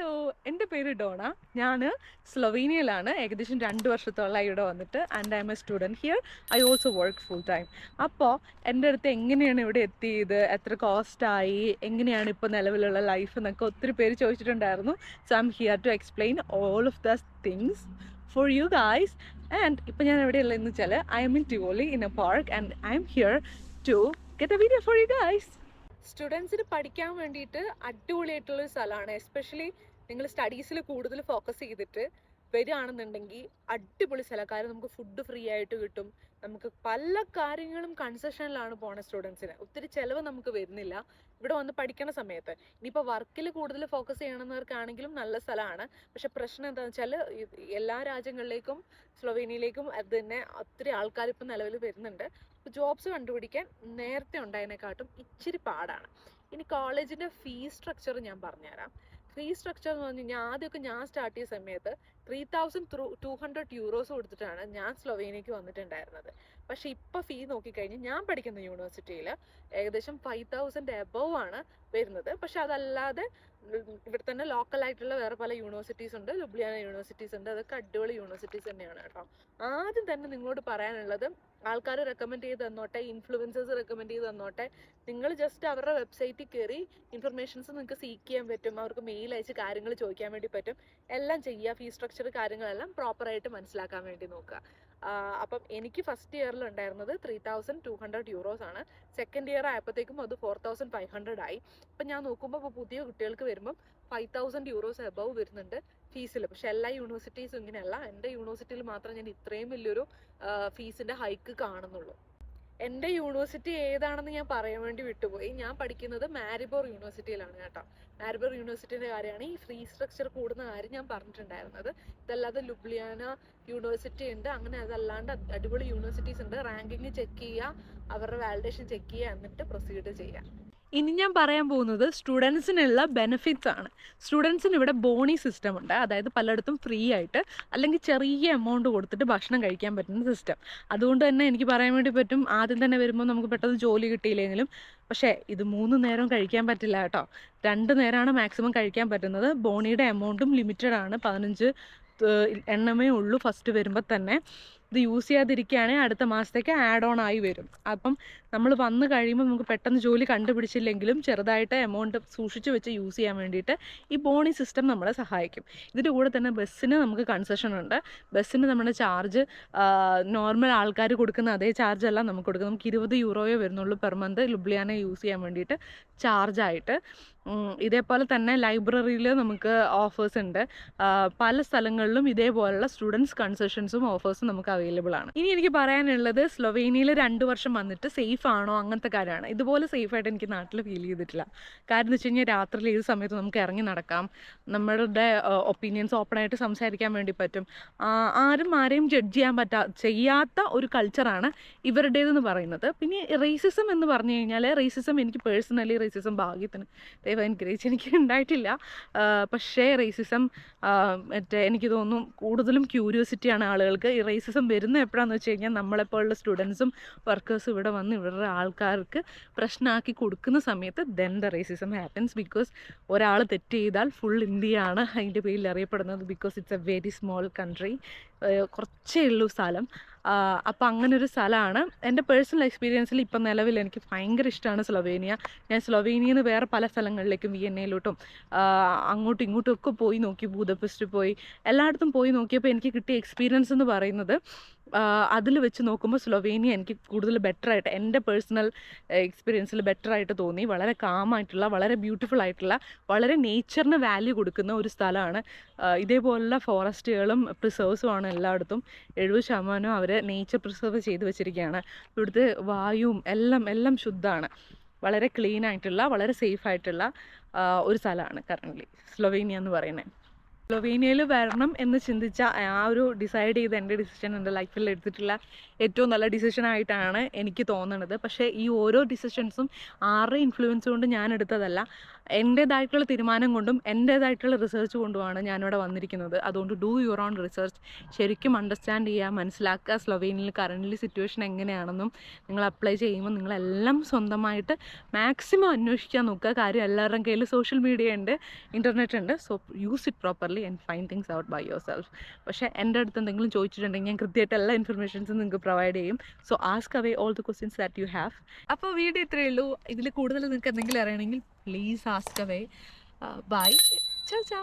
Hello എന്റെ പേര് Donna. ഞാൻ സ്ലൊവീനിയയിലാണ്. ഏകദേശം രണ്ട് വർഷത്തോളം ഇവിടെ വന്നിട്ട് and I'm a student here I also work full time അപ്പോൾ എന്റെ അടുത്ത് എങ്ങനെയാണ് ഇവിടെ എത്തിയത്? എത്ര കോസ്റ്റായി എങ്ങനെയാണ് ഇപ്പോൾ നിലവിലുള്ള ലൈഫ് എന്നൊക്കെ ഒത്തിരി പേര് ചോദിച്ചിട്ടുണ്ടായിരുന്നു. So I'm here to explain all of the things for you guys and ഇപ്പം ഞാൻ എവിടെയുള്ളതെന്ന് വെച്ചാൽ I'm in Tivoli in a park and I'm here to get a video for you guys സ്റ്റുഡൻസിന് പഠിക്കാൻ വേണ്ടിയിട്ട് അടിപൊളിയായിട്ടുള്ള ഒരു സ്ഥലമാണ്. എസ്പെഷ്യലി നിങ്ങൾ സ്റ്റഡീസിൽ കൂടുതൽ ഫോക്കസ് ചെയ്തിട്ട് വരികയാണെന്നുണ്ടെങ്കിൽ അടിപൊളി സ്ഥലം. കാരണം നമുക്ക് ഫുഡ് ഫ്രീ ആയിട്ട് കിട്ടും. നമുക്ക് പല കാര്യങ്ങളും കൺസെഷനിലാണ് പോണ സ്റ്റുഡൻസിന്. ഒത്തിരി ചിലവ് നമുക്ക് വരുന്നില്ല. ഇവിടെ വന്ന് പഠിക്കണ സമയത്ത്. ഇനിയിപ്പോൾ വർക്കിൽ കൂടുതൽ ഫോക്കസ് ചെയ്യണമെന്നവർക്കാണെങ്കിലും നല്ല സ്ഥലമാണ്. പക്ഷെ പ്രശ്നം എന്താണെന്ന് വെച്ചാൽ എല്ലാ രാജ്യങ്ങളിലേക്കും സ്ലൊവേനിയയിലേക്കും അത് തന്നെ ഒത്തിരി ആൾക്കാർ ഇപ്പം നിലവിൽ വരുന്നുണ്ട്. ജോബ്സ് കണ്ടുപിടിക്കാൻ നേരത്തെ ഉണ്ടായതിനെക്കാട്ടും ഇച്ചിരി പാടാണ്. ഇനി കോളേജിന്റെ ഫീസ് സ്ട്രക്ചർ ഞാൻ പറഞ്ഞുതരാം. ഫീ സ്ട്രക്ചർ എന്ന് പറഞ്ഞാൽ ഞാൻ ആദ്യമൊക്കെ ഞാൻ സ്റ്റാർട്ട് ചെയ്ത സമയത്ത് three thousand through two hundred euros കൊടുത്തിട്ടാണ് ഞാൻ സ്ലൊവേനിയക്ക് വന്നിട്ടുണ്ടായിരുന്നത്. പക്ഷേ ഇപ്പോൾ ഫീ നോക്കിക്കഴിഞ്ഞാൽ ഞാൻ പഠിക്കുന്ന യൂണിവേഴ്സിറ്റിയിൽ ഏകദേശം ഫൈവ് തൗസൻഡ് എബവ് ആണ് വരുന്നത്. പക്ഷെ അതല്ലാതെ ഇവിടെ തന്നെ ലോക്കൽ ആയിട്ടുള്ള വേറെ പല യൂണിവേഴ്സിറ്റീസ് ഉണ്ട്. ലുബ്ലിയാന യൂണിവേഴ്സിറ്റീസ് ഉണ്ട്. അതൊക്കെ അടിപൊളി യൂണിവേഴ്സിറ്റീസ് തന്നെയാണ് കേട്ടോ. ആദ്യം തന്നെ നിങ്ങളോട് പറയാനുള്ളത് ആൾക്കാർ റെക്കമെൻഡ് ചെയ്ത് തന്നോട്ടെ ഇൻഫ്ലുവൻസേഴ്സ് റെക്കമെൻഡ് ചെയ്ത് തന്നോട്ടെ. നിങ്ങൾ ജസ്റ്റ് അവരുടെ വെബ്സൈറ്റിൽ കയറി ഇൻഫർമേഷൻസ് നിങ്ങൾക്ക് സീക്ക് ചെയ്യാൻ പറ്റും. അവർക്ക് മെയിൽ അയച്ച് കാര്യങ്ങൾ ചോദിക്കാൻ വേണ്ടി പറ്റും. എല്ലാം ചെയ്യുക. ഫീസ് സ്ട്രക്ചർ കാര്യങ്ങളെല്ലാം പ്രോപ്പറായിട്ട് മനസ്സിലാക്കാൻ വേണ്ടി നോക്കുക. അപ്പം എനിക്ക് ഫസ്റ്റ് ഇയറിൽ ഉണ്ടായിരുന്നത് three thousand two hundred euros ആണ്. സെക്കൻഡ് ഇയർ ആയപ്പോഴത്തേക്കും അത് ഫോർ തൗസൻഡ് ഫൈവ് ഹൺഡ്രഡ് ആയി. അപ്പം ഞാൻ നോക്കുമ്പോൾ ഇപ്പോൾ പുതിയ കുട്ടികൾക്ക് വരുമ്പം ഫൈവ് തൗസൻഡ് യൂറോസ് എബവ് വരുന്നുണ്ട് ഫീസിൽ പക്ഷെ എല്ലാ യൂണിവേഴ്സിറ്റീസും ഇങ്ങനെയല്ല. എന്റെ യൂണിവേഴ്സിറ്റിയിൽ മാത്രം ഞാൻ ഇത്രയും വലിയൊരു ഫീസിന്റെ ഹൈക്ക് കാണുന്നുള്ളൂ. എന്റെ യൂണിവേഴ്സിറ്റി ഏതാണെന്ന് ഞാൻ പറയാൻ വേണ്ടി വിട്ടുപോയി. ഞാൻ പഠിക്കുന്നത് മാരിബോർ യൂണിവേഴ്സിറ്റിയിലാണ് കേട്ടോ. മാരിബോർ യൂണിവേഴ്സിറ്റിന്റെ കാര്യമാണ് ഈ ഫ്രീ സ്ട്രക്ചർ കൂടുന്ന കാര്യം ഞാൻ പറഞ്ഞിട്ടുണ്ടായിരുന്നത്. ഇതല്ലാതെ ലുബ്ലിയാന യൂണിവേഴ്സിറ്റി ഉണ്ട്. അങ്ങനെ അതല്ലാണ്ട് അടിപൊളി യൂണിവേഴ്സിറ്റീസ് ഉണ്ട്. റാങ്കിങ് ചെക്ക് ചെയ്യുക അവരുടെ വാലിഡേഷൻ ചെക്ക് ചെയ്യുക എന്നിട്ട് പ്രൊസീഡ് ചെയ്യുക. ഇനി ഞാൻ പറയാൻ പോകുന്നത് സ്റ്റുഡൻസിനുള്ള ബെനിഫിറ്റ്സ് ആണ്. സ്റ്റുഡൻസിന് ഇവിടെ ബോണി സിസ്റ്റം ഉണ്ട്. അതായത് പലയിടത്തും ഫ്രീ ആയിട്ട് അല്ലെങ്കിൽ ചെറിയ എമൗണ്ട് കൊടുത്തിട്ട് ഭക്ഷണം കഴിക്കാൻ പറ്റുന്ന സിസ്റ്റം അതുകൊണ്ട് തന്നെ എനിക്ക് പറയാൻ വേണ്ടി പറ്റും ആദ്യം തന്നെ വരുമ്പോൾ നമുക്ക് പെട്ടെന്ന് ജോലി കിട്ടിയില്ലെങ്കിലും പക്ഷേ ഇത് മൂന്ന് നേരം കഴിക്കാൻ പറ്റില്ല കേട്ടോ. രണ്ട് നേരമാണ് മാക്സിമം കഴിക്കാൻ പറ്റുന്നത്. ബോണിയുടെ എമൗണ്ടും ലിമിറ്റഡ് ആണ്. പതിനഞ്ച് എണ്ണമേ ഉള്ളൂ ഫസ്റ്റ് വരുമ്പോൾ തന്നെ. ഇത് യൂസ് ചെയ്യാതിരിക്കുകയാണെങ്കിൽ അടുത്ത മാസത്തേക്ക് ആഡ് ഓൺ ആയി വരും. അപ്പം നമ്മൾ വന്ന് കഴിയുമ്പോൾ നമുക്ക് പെട്ടെന്ന് ജോലി കണ്ടുപിടിച്ചില്ലെങ്കിലും ചെറുതായിട്ട് എമൗണ്ട് സൂക്ഷിച്ച് വെച്ച് യൂസ് ചെയ്യാൻ വേണ്ടിയിട്ട് ഈ ബോണി സിസ്റ്റം നമ്മളെ സഹായിക്കും. ഇതിന്റെ കൂടെ തന്നെ ബസ്സിന് നമുക്ക് കൺസെഷൻ ഉണ്ട്. ബസ്സിന് നമ്മുടെ ചാർജ് നോർമൽ ആൾക്കാർ കൊടുക്കുന്ന അതേ ചാർജ് അല്ല നമുക്ക് കൊടുക്കുന്നത്. നമുക്ക് ഇരുപത് യൂറോയോ വരുന്നുള്ളൂ പെർ മന്ത് ലുബ്ലിയാന യൂസ് ചെയ്യാൻ വേണ്ടിയിട്ട് ചാർജായിട്ട് ഇതേപോലെ തന്നെ ലൈബ്രറിയിൽ നമുക്ക് ഓഫേഴ്സ് ഉണ്ട്. പല സ്ഥലങ്ങളിലും ഇതേപോലുള്ള സ്റ്റുഡൻസ് കൺസെഷൻസും ഓഫേഴ്സും നമുക്ക് അവൈലബിൾ ആണ്. ഇനി എനിക്ക് പറയാനുള്ളത് സ്ലൊവേനിയയിൽ രണ്ട് വർഷം വന്നിട്ട് സേഫ് ആണോ അങ്ങനത്തെ കാര്യമാണ്. ഇതുപോലെ സേഫ് ആയിട്ട് എനിക്ക് നാട്ടിൽ ഫീൽ ചെയ്തിട്ടില്ല. കാരണം എന്ന് വെച്ച് കഴിഞ്ഞാൽ രാത്രിയിൽ ഏത് സമയത്ത് നമുക്ക് ഇറങ്ങി നടക്കാം. നമ്മളുടെ ഒപ്പീനിയൻസ് ഓപ്പൺ ആയിട്ട് സംസാരിക്കാൻ വേണ്ടി പറ്റും. ആരും ആരെയും ജഡ്ജ് ചെയ്യാൻ പറ്റാ ചെയ്യാത്ത ഒരു കൾച്ചറാണ് ഇവരുടേതെന്ന് പറയുന്നത്. പിന്നെ റേസിസം എന്ന് പറഞ്ഞു കഴിഞ്ഞാൽ റേസിസം എനിക്ക് പേഴ്സണലി റേസിസം ഭാഗ്യത്തിന് ദൈവം അനുഗ്രഹിച്ച് എനിക്ക് ഉണ്ടായിട്ടില്ല. പക്ഷേ റേസിസം മറ്റേ എനിക്ക് തോന്നുന്നു കൂടുതലും ക്യൂരിയോസിറ്റിയാണ് ആളുകൾക്ക്. ഈ റേസിസം വരുന്ന എപ്പോഴാണെന്ന് വെച്ച് കഴിഞ്ഞാൽ നമ്മളെപ്പോലുള്ള സ്റ്റുഡൻസും വർക്കേഴ്സും ഇവിടെ വന്ന് ഇവരുടെ ആൾക്കാർക്ക് പ്രശ്നമാക്കി കൊടുക്കുന്ന സമയത്ത് then the racism happens because ഒരാൾ തെറ്റ് ചെയ്താൽ ഫുൾ ഇന്ത്യയാണ് അതിന്റെ പേരിൽ അറിയപ്പെടുന്നത് because it's a very small country കുറച്ചേ ഉള്ളൂ സ്ഥലം. അപ്പോൾ അങ്ങനെ ഒരു സ്ഥലമാണ് എന്റെ പേഴ്സണൽ എക്സ്പീരിയൻസിൽ ഇപ്പം നിലവിൽ എനിക്ക് ഭയങ്കര ഇഷ്ടമാണ് സ്ലൊവേനിയ. ഞാൻ സ്ലൊവേനിയയിൽ നിന്ന് വേറെ പല സ്ഥലങ്ങളിലേക്കും വിയന്നയിലോട്ടും അങ്ങോട്ടും ഇങ്ങോട്ടും ഒക്കെ പോയി നോക്കി ബൂദപ്പെസ്റ്റ് പോയി എല്ലായിടത്തും പോയി നോക്കിയപ്പോൾ എനിക്ക് കിട്ടിയ എക്സ്പീരിയൻസ് എന്ന് പറയുന്നത് അതിൽ വെച്ച് നോക്കുമ്പോൾ സ്ലൊവേനിയ എനിക്ക് കൂടുതൽ ബെറ്റർ ആയിട്ട് എന്റെ പേഴ്സണൽ എക്സ്പീരിയൻസിൽ ബെറ്റർ ആയിട്ട് തോന്നി. വളരെ കാമായിട്ടുള്ള വളരെ ബ്യൂട്ടിഫുൾ ആയിട്ടുള്ള വളരെ നേച്ചറിന് വാല്യൂ കൊടുക്കുന്ന ഒരു സ്ഥലമാണ്. ഇതേപോലുള്ള ഫോറസ്റ്റുകളും പ്രിസേർവ്സും ആണ് എല്ലായിടത്തും. എഴുപത് ശതമാനം അവർ നേച്ചർ പ്രിസർവ് ചെയ്ത് വെച്ചിരിക്കുകയാണ് ഇവിടുത്തെ വായുവും എല്ലാം എല്ലാം ശുദ്ധമാണ്. വളരെ ക്ലീൻ ആയിട്ടുള്ള വളരെ സേഫ് ആയിട്ടുള്ള ഒരു സ്ഥലമാണ് കറന്റ്ലി സ്ലൊവേനിയ എന്ന് പറയുന്നത്. സ്ലൊവേനിയയിൽ വരണം എന്ന് ചിന്തിച്ച ആ ഒരു ഡിസൈഡ് ചെയ്ത എന്റെ ഡിസിഷൻ എന്റെ ലൈഫിൽ എടുത്തിട്ടുള്ള ഏറ്റവും നല്ല ഡിസിഷൻ ആയിട്ടാണ് എനിക്ക് തോന്നുന്നത് പക്ഷേ ഈ ഓരോ ഡിസിഷൻസും ആരുടെ ഇൻഫ്ലുവൻസ് കൊണ്ട് ഞാൻ എടുത്തതല്ല. എന്റേതായിട്ടുള്ള തീരുമാനം കൊണ്ടും എന്റേതായിട്ടുള്ള റിസർച്ച് കൊണ്ടുമാണ് ഞാനിവിടെ വന്നിരിക്കുന്നത്. അതുകൊണ്ട് ഡൂ യുവർ ഓൺ റിസർച്ച് ശരിക്കും അണ്ടർസ്റ്റാൻഡ് ചെയ്യുക മനസ്സിലാക്കുക സ്ലൊവേനിയയിൽ കറന്റ് സിറ്റുവേഷൻ എങ്ങനെയാണെന്നും നിങ്ങൾ അപ്ലൈ ചെയ്യുമ്പോൾ നിങ്ങളെല്ലാം സ്വന്തമായിട്ട് മാക്സിമം അന്വേഷിക്കാൻ നോക്കുക. കാര്യം എല്ലാവരുടെയും കയ്യിൽ സോഷ്യൽ മീഡിയ ഉണ്ട് ഇന്റർനെറ്റ് ഉണ്ട്. So use it properly and find things out by yourself പക്ഷേ എന്റെ അടുത്ത് എന്തെങ്കിലും ചോദിച്ചിട്ടുണ്ടെങ്കിൽ ഞാൻ കൃത്യമായിട്ട് എല്ലാ ഇൻഫർമേഷൻസും നിങ്ങൾക്ക് പ്രൊവൈഡ് ചെയ്യും. So ask away all the questions that you have അപ്പോൾ വീഡിയോ ഇത്രയേ ഉള്ളൂ. ഇതിൽ കൂടുതൽ നിങ്ങൾക്ക് എന്തെങ്കിലും അറിയണമെങ്കിൽ പ്ലീസ് ആസ്ക് അവേ ബൈ ചാ ചാ